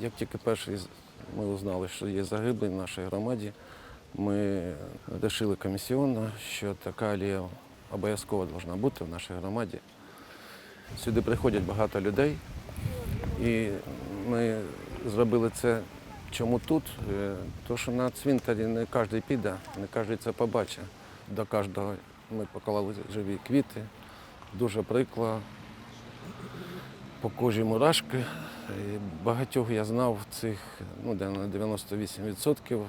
Як тільки перший ми узнали, що є загиблий в нашій громаді, ми вирішили комісіонно, що така алія обов'язково повинна бути в нашій громаді. Сюди приходять багато людей, і ми зробили це. Чому тут? Е, То, що на цвинтарі не кожен піде, не кожен це побачить. До кожного ми поклали живі квіти. Дуже прикло, по кожі мурашки. І Багатьох я знав цих, ну, на 98%.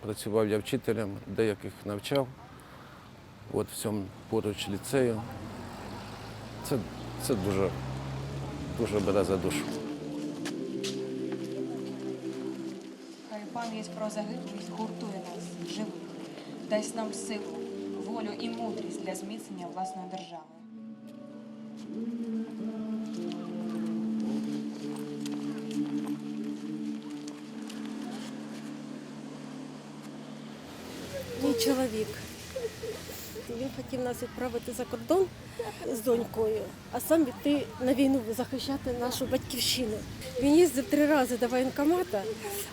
Працював я вчителем, деяких навчав. От в цьому поруч ліцею. Це, це дуже, дуже бере за душу. Хай пам'ять про загиблих гуртує нас, живих, дасть нам силу, волю і мудрість для зміцнення власної держави. Мій чоловік. Він хотів нас відправити за кордон з донькою, а сам йти на війну захищати нашу батьківщину. Він їздив три рази до воєнкомата,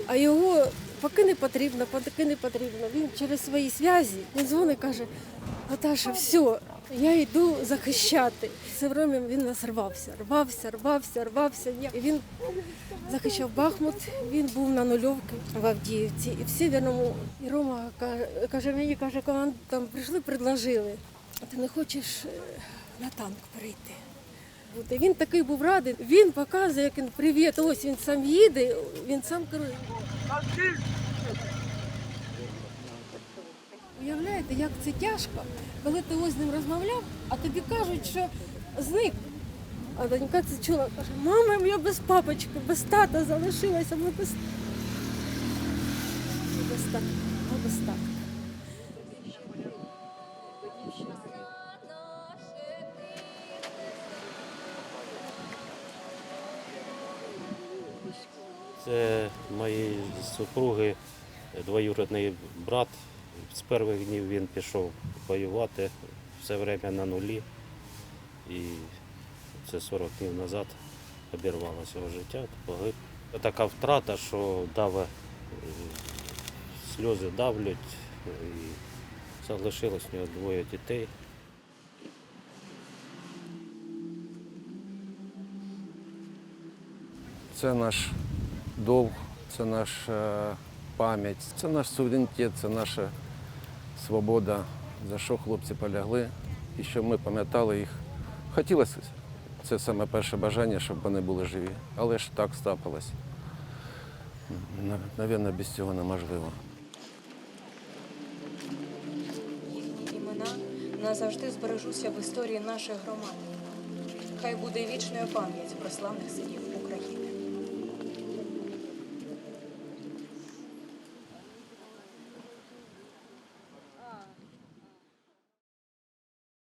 а його поки не потрібно, поки не потрібно. Він через свої зв'язі він дзвонить каже: Наташа, все, я йду захищати. Все время він нас рвався, рвався, рвався, рвався. І він захищав Бахмут, він був на нульовці в Авдіївці. І в Сєвєрному і Рома каже, каже мені, каже, команд там прийшли, предложили. Ти не хочеш е, на танк перейти? І Він такий був радий. Він показує, як він привіт. Ось він сам їде, він сам керує. Уявляєте, як це тяжко, коли ти ось з ним розмовляв, а тобі кажуть, що зник. А донька це чула, каже, мама, я без папочки, без тата залишилася, ми без, без тата, ми без тата. Це моєї супруги двоюрідний брат. З перших днів він пішов воювати все время на нулі. І це 40 днів назад обірвалося його життя, погиб. Така втрата, що даве, е, сльози давлять. І залишилось у нього двоє дітей. Це наш долг, це наша пам'ять, це наш суверенітет, це наша свобода, за що хлопці полягли і щоб ми пам'ятали їх. Хотілося це саме перше бажання, щоб вони були живі. Але ж так стапилось. Навірно, без цього неможливо. Їхні імена назавжди збережуться в історії нашої громади. Хай буде вічною пам'ять про славних синів України.